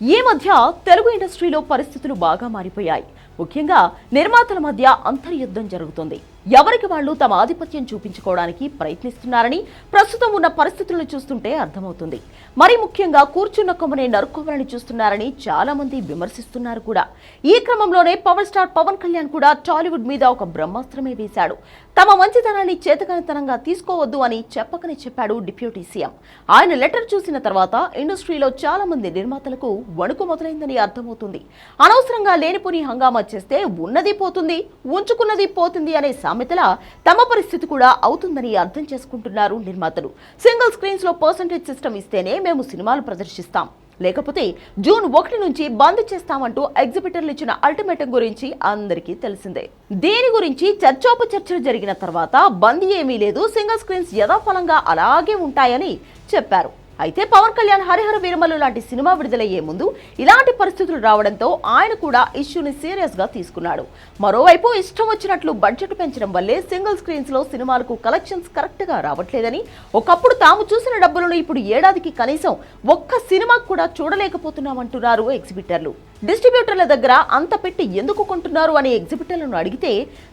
ఈ మధ్య తెలుగు ఇండస్ట్రీలో పరిస్థితులు బాగా మారిపోయాయి. ముఖ్యంగా నిర్మాతల మధ్య అంతర్యుద్ధం జరుగుతుంది. ఎవరికి వాళ్ళు తమ ఆధిపత్యం చూపించుకోవడానికి ప్రయత్నిస్తున్నారని ప్రస్తుతం ఉన్న పరిస్థితులను చూస్తుంటే అర్థమవుతుంది. మరి ముఖ్యంగా కూర్చున్న కొమ్మనే నరుక్కోవాలని చూస్తున్నారని చాలా మంది విమర్శిస్తున్నారు కూడా. ఈ క్రమంలోనే పవర్ స్టార్ పవన్ కళ్యాణ్ కూడా టాలీవుడ్ మీద ఒక బ్రహ్మాస్త్రమే వేశాడు. తమ మంచితనాన్ని చేతకనితనంగా తీసుకోవద్దు అని చెప్పకనే చెప్పాడు డిప్యూటీ సీఎం. ఆయన లెటర్ చూసిన తర్వాత ఇండస్ట్రీలో చాలా మంది నిర్మాతలకు వణుకు మొదలైందని అర్థమవుతుంది. అనవసరంగా లేనిపోని హంగామా చేస్తే ఉన్నది పోతుంది ఉంచుకున్నది పోతుంది అనే సామెతలా తమ పరిస్థితి కూడా అవుతుందని అర్థం చేసుకుంటున్నారు నిర్మాతలు. సింగిల్ స్క్రీన్స్లో పర్సంటేజ్ సిస్టమ్ ఇస్తేనే మేము సినిమాలు ప్రదర్శిస్తాం. లేకపోతే జూన్ ఒకటి నుంచి బంద్ చేస్తామంటూ ఎగ్జిబిటర్లు ఇచ్చిన అల్టిమేటం గురించి అందరికీ తెలిసిందే. దీని గురించి చర్చోపచర్చలు జరిగిన తర్వాత బంద్ ఏమీ లేదు సింగిల్ స్క్రీన్స్ యథాఫలంగా అలాగే ఉంటాయని చెప్పారు. అయితే పవన్ కళ్యాణ్ హరిహర వీరమల్లు లాంటి సినిమా విడుదలయ్యే ముందు ఇలాంటి పరిస్థితులు రావడంతో ఆయన కూడా ఇష్యూని సీరియస్గా తీసుకున్నాడు. మరోవైపు ఇష్టం వచ్చినట్లు బడ్జెట్ పెంచడం వల్లే సింగిల్ స్క్రీన్స్లో సినిమాలకు కలెక్షన్స్ కరెక్ట్గా రావట్లేదని ఒకప్పుడు తాము చూసిన డబ్బులను ఇప్పుడు ఏడాదికి కనీసం ఒక్క సినిమా కూడా చూడలేకపోతున్నామంటున్నారు ఎగ్జిబిటర్లు. డిస్ట్రిబ్యూటర్ల దగ్గర అంత పెట్టి ఎందుకు కొంటున్నారు అని ఎగ్జిబిటర్లను అడిగితే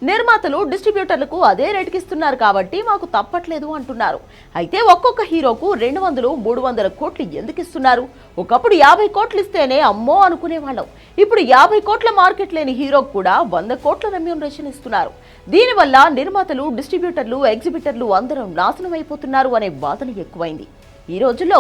నిర్మాతలు డిస్ట్రిబ్యూటర్లకు అదే రేటుకి ఇస్తున్నారు కాబట్టి మాకు తప్పట్లేదు అంటున్నారు. అయితే ఒక్కొక్క హీరోకు రెండు వందలు మూడు వందల కోట్లు ఎందుకు ఇస్తున్నారు? ఒకప్పుడు యాభై కోట్లు ఇస్తేనే అమ్మో అనుకునేవాళ్ళం. ఇప్పుడు యాభై కోట్ల మార్కెట్ లేని హీరోకు కూడా వంద కోట్ల రెమ్యూనరేషన్ ఇస్తున్నారు. దీనివల్ల నిర్మాతలు డిస్ట్రిబ్యూటర్లు ఎగ్జిబిటర్లు అందరం నాశనం అయిపోతున్నారు అనే వాదన ఎక్కువైంది. ఈ రోజుల్లో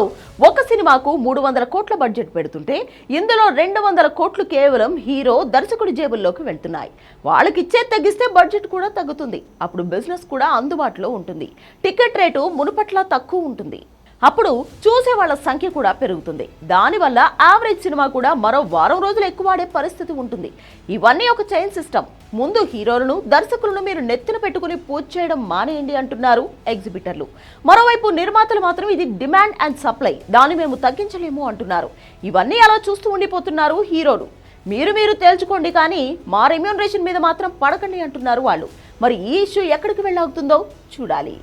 ఒక సినిమాకు మూడు వందల కోట్ల బడ్జెట్ పెడుతుంటే ఇందులో రెండు వందల కోట్లు కేవలం హీరో దర్శకుడి జేబుల్లోకి వెళ్తున్నాయి. వాళ్ళకిచ్చే తగ్గిస్తే బడ్జెట్ కూడా తగ్గుతుంది. అప్పుడు బిజినెస్ కూడా అందుబాటులో ఉంటుంది. టికెట్ రేటు మునుపట్ల తక్కువ ఉంటుంది. అప్పుడు చూసే వాళ్ళ సంఖ్య కూడా పెరుగుతుంది. దానివల్ల యావరేజ్ సినిమా కూడా మరో వారం రోజులు ఎక్కువ ఆడే పరిస్థితి ఉంటుంది. ఇవన్నీ ఒక చైన్ సిస్టమ్ ముందు హీరోలను దర్శకులను మీరు నెత్తిన పెట్టుకుని పూజ చేయడం మానేయండి అంటున్నారు ఎగ్జిబిటర్లు మరోవైపు నిర్మాతలు మాత్రం ఇది డిమాండ్ అండ్ సప్లై దాన్ని మేము తగ్గించలేము అంటున్నారు. ఇవన్నీ అలా చూస్తూ ఉండిపోతున్నారు హీరోలు. మీరు మీరు తేల్చుకోండి కానీ మా రెమ్యూనరేషన్ మీద మాత్రం పడకండి అంటున్నారు వాళ్ళు. మరి ఈ ఇష్యూ ఎక్కడికి వెళ్ళవుతుందో చూడాలి.